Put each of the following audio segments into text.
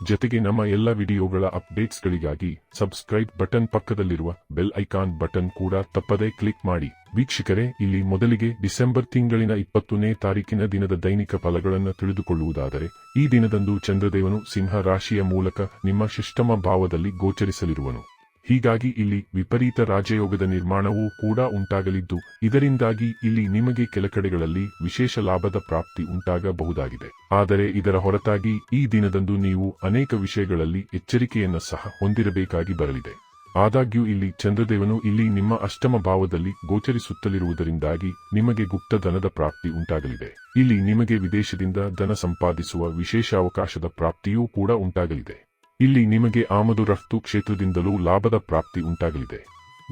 ಜೊತೆಗೆ ನಮ್ಮ ಎಲ್ಲ ವಿಡಿಯೋಗಳ ಅಪ್ಡೇಟ್ಸ್ಗಳಿಗಾಗಿ ಸಬ್ಸ್ಕ್ರೈಬ್ ಬಟನ್ ಪಕ್ಕದಲ್ಲಿರುವ ಬೆಲ್ ಐಕಾನ್ ಬಟನ್ ಕೂಡ ತಪ್ಪದೇ ಕ್ಲಿಕ್ ಮಾಡಿ. ವೀಕ್ಷಕರೇ, ಇಲ್ಲಿ ಮೊದಲಿಗೆ ಡಿಸೆಂಬರ್ ತಿಂಗಳಿನ ಇಪ್ಪತ್ತನೇ ತಾರೀಕಿನ ದಿನದ ದೈನಿಕ ಫಲಗಳನ್ನು ತಿಳಿದುಕೊಳ್ಳುವುದಾದರೆ, ಈ ದಿನದಂದು ಚಂದ್ರದೇವನು ಸಿಂಹ ರಾಶಿಯ ಮೂಲಕ ನಿಮ್ಮ ಶಿಷ್ಟಮ ಭಾವದಲ್ಲಿ ಗೋಚರಿಸಲಿರುವನು. ಹೀಗಾಗಿ ಇಲ್ಲಿ ವಿಪರೀತ ರಾಜಯೋಗದ ನಿರ್ಮಾಣವೂ ಕೂಡ ಉಂಟಾಗಲಿದ್ದು, ಇದರಿಂದಾಗಿ ಇಲ್ಲಿ ನಿಮಗೆ ಕೆಲ ಕಡೆಗಳಲ್ಲಿ ವಿಶೇಷ ಲಾಭದ ಪ್ರಾಪ್ತಿ ಉಂಟಾಗಬಹುದಾಗಿದೆ. ಆದರೆ ಇದರ ಹೊರತಾಗಿ ಈ ದಿನದಂದು ನೀವು ಅನೇಕ ವಿಷಯಗಳಲ್ಲಿ ಎಚ್ಚರಿಕೆಯನ್ನು ಸಹ ಹೊಂದಿರಬೇಕಾಗಿ ಬರಲಿದೆ. ಆದಾಗ್ಯೂ ಇಲ್ಲಿ ಚಂದ್ರದೇವನು ಇಲ್ಲಿ ನಿಮ್ಮ ಅಷ್ಟಮ ಭಾವದಲ್ಲಿ ಗೋಚರಿಸುತ್ತಲಿರುವುದರಿಂದಾಗಿ ನಿಮಗೆ ಗುಪ್ತ ಧನದ ಪ್ರಾಪ್ತಿ ಉಂಟಾಗಲಿದೆ. ಇಲ್ಲಿ ನಿಮಗೆ ವಿದೇಶದಿಂದ ಧನ ಸಂಪಾದಿಸುವ ವಿಶೇಷ ಅವಕಾಶದ ಪ್ರಾಪ್ತಿಯೂ ಕೂಡ ಉಂಟಾಗಲಿದೆ. ಇಲ್ಲಿ ನಿಮಗೆ ಆಮದು ರಫ್ತು ಕ್ಷೇತ್ರದಿಂದಲೂ ಲಾಭದ ಪ್ರಾಪ್ತಿ ಉಂಟಾಗಲಿದೆ.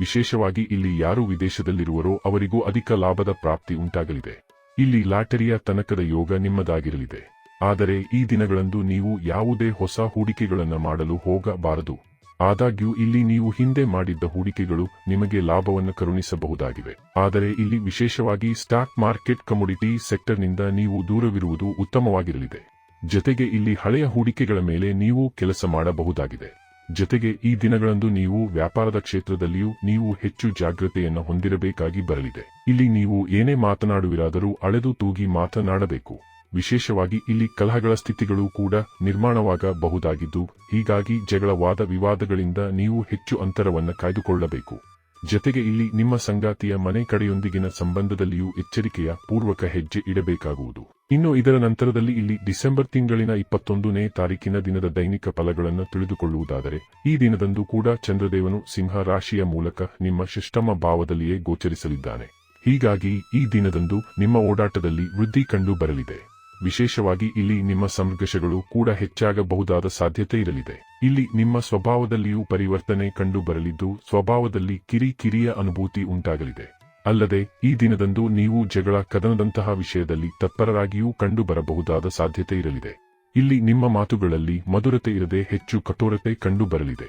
ವಿಶೇಷವಾಗಿ ಇಲ್ಲಿ ಯಾರು ವಿದೇಶದಲ್ಲಿರುವರೋ ಅವರಿಗೂ ಅಧಿಕ ಲಾಭದ ಪ್ರಾಪ್ತಿ ಉಂಟಾಗಲಿದೆ. ಇಲ್ಲಿ ಲಾಟರಿಯ ತನಕದ ಯೋಗ ನಿಮ್ಮದಾಗಿರಲಿದೆ. ಆದರೆ ಈ ದಿನಗಳಂದು ನೀವು ಯಾವುದೇ ಹೊಸ ಹೂಡಿಕೆಗಳನ್ನು ಮಾಡಲು ಹೋಗಬಾರದು. ಆದಾಗ್ಯೂ ಇಲ್ಲಿ ನೀವು ಹಿಂದೆ ಮಾಡಿದ್ದ ಹೂಡಿಕೆಗಳು ನಿಮಗೆ ಲಾಭವನ್ನು ಕರುಣಿಸಬಹುದಾಗಿವೆ. ಆದರೆ ಇಲ್ಲಿ ವಿಶೇಷವಾಗಿ ಸ್ಟಾಕ್ ಮಾರ್ಕೆಟ್ ಕಮೋಡಿಟಿ ಸೆಕ್ಟರ್ನಿಂದ ನೀವು ದೂರವಿರುವುದು ಉತ್ತಮವಾಗಿರಲಿದೆ. ಜೊತೆಗೆ ಇಲ್ಲಿ ಹಳೆಯ ಹೂಡಿಕೆಗಳ ಮೇಲೆ ನೀವು ಕೆಲಸ ಮಾಡಬಹುದಾಗಿದೆ. ಜೊತೆಗೆ ಈ ದಿನಗಳಂದು ನೀವು ವ್ಯಾಪಾರದ ಕ್ಷೇತ್ರದಲ್ಲಿಯೂ ನೀವು ಹೆಚ್ಚು ಜಾಗ್ರತೆಯನ್ನು ಹೊಂದಿರಬೇಕಾಗಿ ಬರಲಿದೆ. ಇಲ್ಲಿ ನೀವು ಏನೇ ಮಾತನಾಡುವಿರಾದರೂ ಅಳೆದು ತೂಗಿ ಮಾತನಾಡಬೇಕು. ವಿಶೇಷವಾಗಿ ಇಲ್ಲಿ ಕಲಹಗಳ ಸ್ಥಿತಿಗಳು ಕೂಡ ನಿರ್ಮಾಣವಾಗಬಹುದಾಗಿದ್ದು, ಹೀಗಾಗಿ ಜಗಳವಾದ ವಿವಾದಗಳಿಂದ ನೀವು ಹೆಚ್ಚು ಅಂತರವನ್ನು ಕಾಯ್ದುಕೊಳ್ಳಬೇಕು. ಜೊತೆಗೆ ಇಲ್ಲಿ ನಿಮ್ಮ ಸಂಗಾತಿಯ ಮನೆ ಕಡೆಯೊಂದಿಗಿನ ಸಂಬಂಧದಲ್ಲಿಯೂ ಎಚ್ಚರಿಕೆಯ ಪೂರ್ವಕ ಹೆಜ್ಜೆ ಇಡಬೇಕಾಗುವುದು. ಇನ್ನು ಇದರ ನಂತರದಲ್ಲಿ ಇಲ್ಲಿ ಡಿಸೆಂಬರ್ ತಿಂಗಳಿನ ಇಪ್ಪತ್ತೊಂದನೇ ತಾರೀಕಿನ ದಿನದ ದೈನಿಕ ಫಲಗಳನ್ನು ತಿಳಿದುಕೊಳ್ಳುವುದಾದರೆ, ಈ ದಿನದಂದು ಕೂಡ ಚಂದ್ರದೇವನು ಸಿಂಹ ರಾಶಿಯ ಮೂಲಕ ನಿಮ್ಮ ಶಿಷ್ಟಮ ಭಾವದಲ್ಲಿಯೇ ಗೋಚರಿಸಲಿದ್ದಾನೆ. ಹೀಗಾಗಿ ಈ ದಿನದಂದು ನಿಮ್ಮ ಓಡಾಟದಲ್ಲಿ ವೃದ್ಧಿ ಕಂಡು ಬರಲಿದೆ. ವಿಶೇಷವಾಗಿ ಇಲ್ಲಿ ನಿಮ್ಮ ಸಂಘರ್ಷಗಳು ಕೂಡ ಹೆಚ್ಚಾಗಬಹುದಾದ ಸಾಧ್ಯತೆ ಇರಲಿದೆ. ಇಲ್ಲಿ ನಿಮ್ಮ ಸ್ವಭಾವದಲ್ಲಿಯೂ ಪರಿವರ್ತನೆ ಕಂಡು ಬರಲಿದ್ದು, ಸ್ವಭಾವದಲ್ಲಿ ಕಿರಿಕಿರಿಯ ಅನುಭೂತಿ ಉಂಟಾಗಲಿದೆ. ಅಲ್ಲದೆ, ಈ ದಿನದಂದು ನೀವು ಜಗಳ ಕದನದಂತಹ ವಿಷಯದಲ್ಲಿ ತತ್ಪರರಾಗಿಯೂ ಕಂಡುಬರಬಹುದಾದ ಸಾಧ್ಯತೆ ಇರಲಿದೆ. ಇಲ್ಲಿ ನಿಮ್ಮ ಮಾತುಗಳಲ್ಲಿ ಮಧುರತೆ ಇರದೆ ಹೆಚ್ಚು ಕಠೋರತೆ ಕಂಡುಬರಲಿದೆ.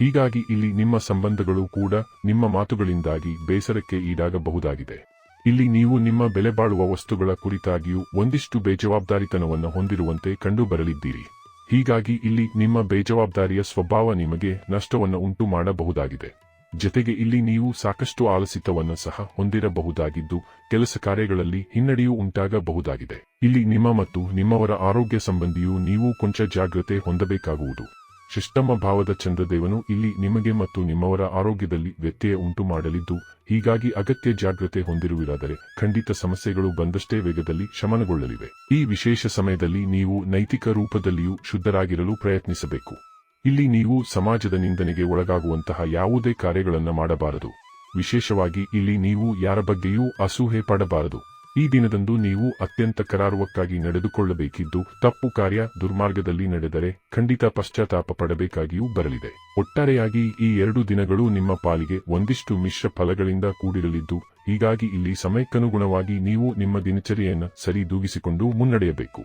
ಹೀಗಾಗಿ ಇಲ್ಲಿ ನಿಮ್ಮ ಸಂಬಂಧಗಳು ಕೂಡ ನಿಮ್ಮ ಮಾತುಗಳಿಂದಾಗಿ ಬೇಸರಕ್ಕೆ ಈಡಾಗಬಹುದಾಗಿದೆ. ಇಲ್ಲಿ ನೀವು ನಿಮ್ಮ ಬೆಲೆಬಾಳುವ ವಸ್ತುಗಳ ಕುರಿತಾಗಿಯೂ ಒಂದಿಷ್ಟು ಬೇಜವಾಬ್ದಾರಿತನವನ್ನು ಹೊಂದಿರುವಂತೆ ಕಂಡುಬರಲಿದ್ದೀರಿ. ಹೀಗಾಗಿ ಇಲ್ಲಿ ನಿಮ್ಮ ಬೇಜವಾಬ್ದಾರಿಯ ಸ್ವಭಾವ ನಿಮಗೆ ನಷ್ಟವನ್ನು ಉಂಟು ಮಾಡಬಹುದಾಗಿದೆ ಜೊತೆಗೆ ಇಲ್ಲಿ ನೀವು ಸಾಕಷ್ಟು ಆಲಸಿತವನ್ನು ಸಹ ಹೊಂದಿರಬಹುದಾಗಿದ್ದು, ಕೆಲಸ ಕಾರ್ಯಗಳಲ್ಲಿ ಹಿನ್ನಡೆಯೂ ಉಂಟಾಗಬಹುದಾಗಿದೆ. ಇಲ್ಲಿ ನಿಮ್ಮ ಮತ್ತು ನಿಮ್ಮವರ ಆರೋಗ್ಯ ಸಂಬಂಧಿಯೂ ನೀವು ಕೊಂಚ ಜಾಗ್ರತೆ ಹೊಂದಬೇಕಾಗುವುದು. ಶಿಷ್ಟಮ ಭಾವದ ಚಂದ್ರದೇವನು ಇಲ್ಲಿ ನಿಮಗೆ ಮತ್ತು ನಿಮ್ಮವರ ಆರೋಗ್ಯದಲ್ಲಿ ವ್ಯತ್ಯಯ ಉಂಟು ಮಾಡಲಿದ್ದು ಹೀಗಾಗಿ ಅಗತ್ಯ ಜಾಗ್ರತೆ ಹೊಂದಿರುವಿರಾದರೆ ಖಂಡಿತ ಸಮಸ್ಯೆಗಳು ಬಂದಷ್ಟೇ ವೇಗದಲ್ಲಿ ಶಮನಗೊಳ್ಳಲಿವೆ. ಈ ವಿಶೇಷ ಸಮಯದಲ್ಲಿ ನೀವು ನೈತಿಕ ರೂಪದಲ್ಲಿಯೂ ಶುದ್ಧರಾಗಿರಲು ಪ್ರಯತ್ನಿಸಬೇಕು. ಇಲ್ಲಿ ನೀವು ಸಮಾಜದ ನಿಂದನೆಗೆ ಒಳಗಾಗುವಂತಹ ಯಾವುದೇ ಕಾರ್ಯಗಳನ್ನು ಮಾಡಬಾರದು. ವಿಶೇಷವಾಗಿ ಇಲ್ಲಿ ನೀವು ಯಾರ ಬಗ್ಗೆಯೂ ಅಸೂಹೆ ಪಡಬಾರದು. ಈ ದಿನದಂದು ನೀವು ಅತ್ಯಂತ ಕರಾರುವಕ್ಕಾಗಿ ನಡೆದುಕೊಳ್ಳಬೇಕಿದ್ದು ತಪ್ಪು ಕಾರ್ಯ ದುರ್ಮಾರ್ಗದಲ್ಲಿ ನಡೆದರೆ ಖಂಡಿತ ಪಶ್ಚಾತ್ತಾಪ ಪಡಬೇಕಾಗಿಯೂ ಬರಲಿದೆ. ಒಟ್ಟಾರೆಯಾಗಿ ಈ ಎರಡು ದಿನಗಳು ನಿಮ್ಮ ಪಾಲಿಗೆ ಒಂದಿಷ್ಟು ಮಿಶ್ರ ಫಲಗಳಿಂದ ಕೂಡಿರಲಿದ್ದು, ಹೀಗಾಗಿ ಇಲ್ಲಿ ಸಮಯಕ್ಕನುಗುಣವಾಗಿ ನೀವು ನಿಮ್ಮ ದಿನಚರಿಯನ್ನು ಸರಿದೂಗಿಸಿಕೊಂಡು ಮುನ್ನಡೆಯಬೇಕು.